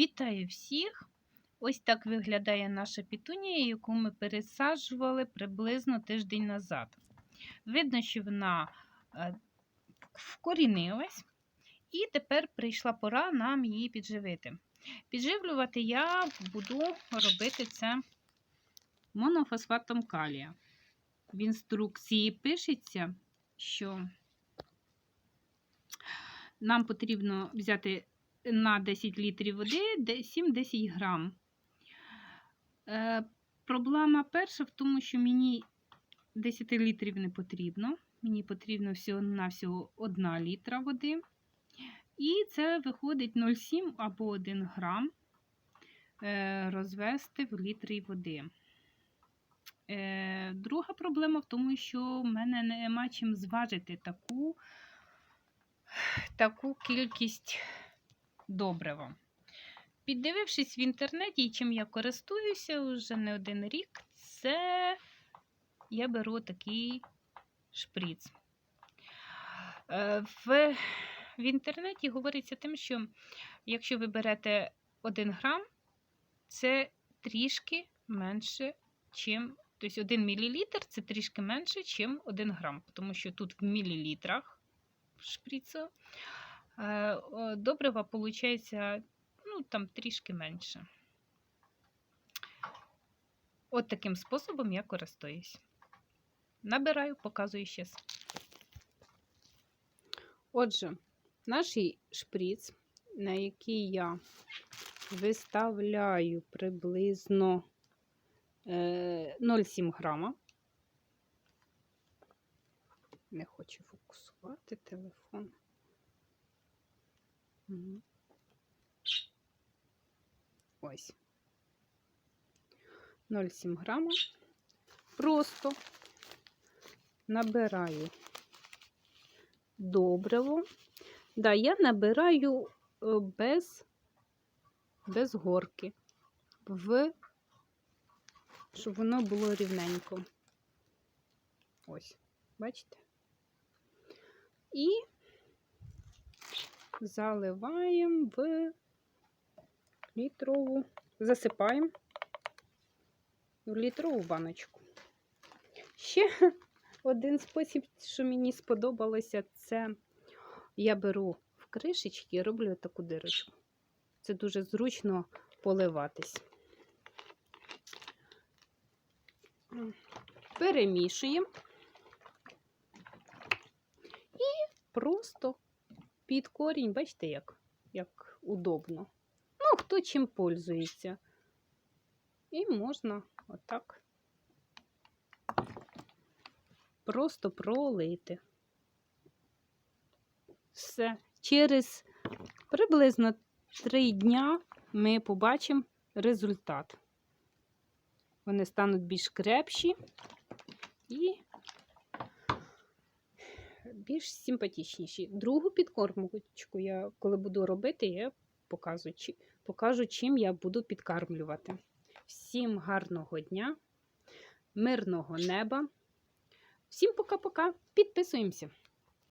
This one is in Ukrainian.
Вітаю всіх! Ось так виглядає наша пітунія, яку ми пересаджували приблизно тиждень назад. Видно, що вона е, вкорінилась, і тепер прийшла пора нам її підживити. Підживлювати я буду робити це монофосфатом калія. В інструкції пишеться, що нам потрібно взяти на 10 літрів води 7-10 грам. Е, проблема перша в тому, що мені 10 літрів не потрібно. Мені потрібно всього-навсього 1 літра води. І це виходить 0,7 або 1 грам е, розвести в літрі води. Е, друга проблема в тому, що в мене нема чим зважити таку, таку кількість добрива. Піддивившись в інтернеті, чим я користуюся вже не один рік, це я беру такий шприц. Е, В, в інтернеті говориться тим, що якщо ви берете 1 грам, це трішки менше, чим, тобто 1 мл це трішки менше, ніж 1 грам, тому що тут в мілілітрах шприцу добрива виходить, ну, там трішки менше. От таким способом я користуюсь. Набираю, показую ще. Отже, наш шприц, на який я виставляю приблизно 0,7 грама. Не хочу фокусувати телефон. Угу. Ось. 0,7 грама. Просто набираю добриво. Да, я набираю без, без горки, в, щоб воно було рівненько. Ось, бачите? І заливаємо в літрову, засипаємо в літрову баночку. Ще один спосіб, що мені сподобалося, це я беру в кришечки і роблю таку дирочку. Це дуже зручно поливатись. Перемішуємо і просто під корінь, бачите, як, як удобно. Ну, хто чим пользується. І можна отак просто пролити. Все. Через приблизно 3 дня ми побачимо результат. Вони стануть більш крепші і більш симпатичніші. Другу підкормочку я, коли буду робити, я покажу, покажу, чим я буду підкармлювати. Всім гарного дня, мирного неба. Всім пока-пока. Підписуємося.